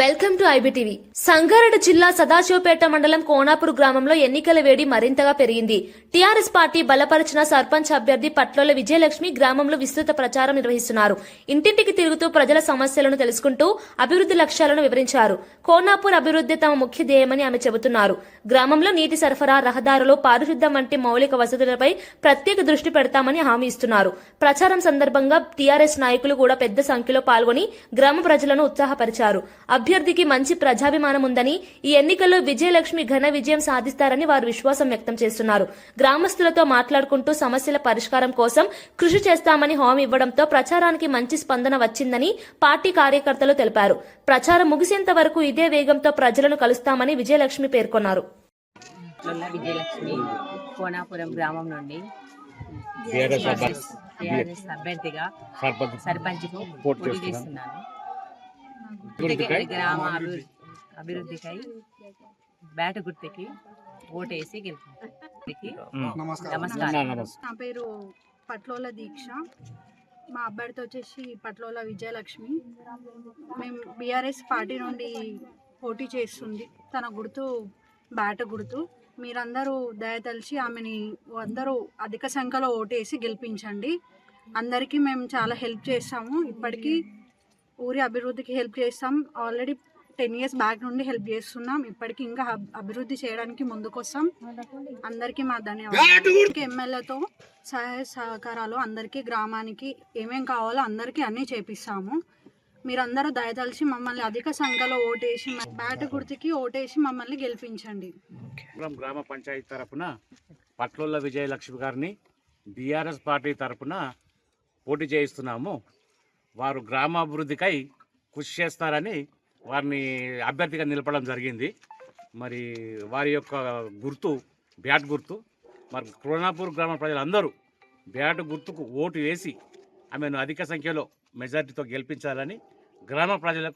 Welcome to IBTV. Sangareddy జిల్లా సదాశివపేట మండలం కోనాపూర్ గ్రామంలో ఎన్నికల వేడి మరింతగా పెరిగింది. టీఆర్ఎస్ పార్టీ బలపరిచిన సర్పంచ్ అభ్యర్థి పట్లోల విజయలక్ష్మి గ్రామంలో విస్తృత ప్రచారం నిర్వహిస్తున్నారు. ఇంటింటికి తిరుగుతూ ప్రజల సమస్యలను తెలుసుకుంటూ అభివృద్ధి లక్ష్యాలను వివరించారు. కోనాపూర్ అభివృద్ధి తమ ముఖ్య ధ్యేయమని ఆమె చెబుతున్నారు. గ్రామంలో నీటి సరఫరా రహదారులు పారిశుద్ధ్యం వంటి మౌలిక వసతులపై ప్రత్యేక దృష్టి పెడతామని హామీ ఇస్తున్నారు. ప్రచారం సందర్భంగా టీఆర్ఎస్ నాయకులు కూడా పెద్ద సంఖ్యలో పాల్గొని గ్రామ ప్రజలను ఉత్సాహపరిచారు. అభ్యర్థికి మంచి ప్రజాభిమానం ఉందని ఈ ఎన్నికల్లో విజయలక్ష్మి ఘన విజయం సాధిస్తారని వారు విశ్వాసం వ్యక్తం చేస్తున్నారు. గ్రామస్తులతో మాట్లాడుకుంటూ సమస్యల పరిష్కారం కోసం కృషి చేస్తామని హామీ ఇవ్వడంతో ప్రచారానికి మంచి స్పందన వచ్చిందని పార్టీ కార్యకర్తలు తెలిపారు. ప్రచారం ముగిసేంత వరకు ఇదే వేగంతో ప్రజలను కలుస్తామని విజయలక్ష్మి పేర్కొన్నారు. లొల్ల విజయలక్ష్మి కోనాపురం గ్రామం నుండి టీఆర్ఎస్ అభ్యర్థి టీఆర్ఎస్ అభ్యర్థిగా సర్పంచ్ పోటీ చేస్తున్నాను. గ్రామ అభివృద్ధి. అభివృద్ధికై బ్యాట గుర్తుకి ఓటేసి నమస్కారం. నా పేరు పట్లోల దీక్ష. మా అబ్బాయితో వచ్చేసి పట్లోల విజయలక్ష్మి. మేము బీఆర్ఎస్ పార్టీ నుండి పోటీ చేస్తుంది. తన గుర్తు బ్యాట గుర్తు. మీరందరూ దయతలిచి ఆమెని అందరూ అధిక సంఖ్యలో ఓటేసి గెలిపించండి. అందరికీ మేము చాలా హెల్ప్ చేస్తాము. ఇప్పటికీ ఊరి అభివృద్ధికి హెల్ప్ చేస్తాం. ఆల్రెడీ టెన్ ఇయర్స్ బ్యాక్ నుండి హెల్ప్ చేస్తున్నాం. ఇప్పటికి ఇంకా అభివృద్ధి చేయడానికి ముందుకొస్తాం. అందరికీ మా ధన్యవాదాలు. ఎమ్మెల్యేతో సహాయ సహకారాలు అందరికీ గ్రామానికి ఏమేం కావాలో అందరికీ అన్నీ చేపిస్తాము. మీరందరూ దయతలిచి మమ్మల్ని అధిక సంఖ్యలో ఓటేసి మ- బ్యాట గుర్తుకి ఓటేసి మమ్మల్ని గెలిపించండి. గ్రామ పంచాయతీ తరపున పట్లోళ్ళ విజయలక్ష్మి గారిని బీఆర్ఎస్ పార్టీ తరపున పోటీ చేయిస్తున్నాము. వారు గ్రామాభివృద్ధికై కృషి చేస్తారని వారిని అభ్యర్థిగా నిలపడం జరిగింది. మరి వారి యొక్క గుర్తు బ్యాట్ గుర్తు మరి కోనాపూర్ గ్రామ ప్రజలందరూ బ్యాట్ గుర్తుకు ఓటు వేసి ఆమెను అధిక సంఖ్యలో మెజార్టీతో గెలిపించాలని గ్రామ ప్రజలకు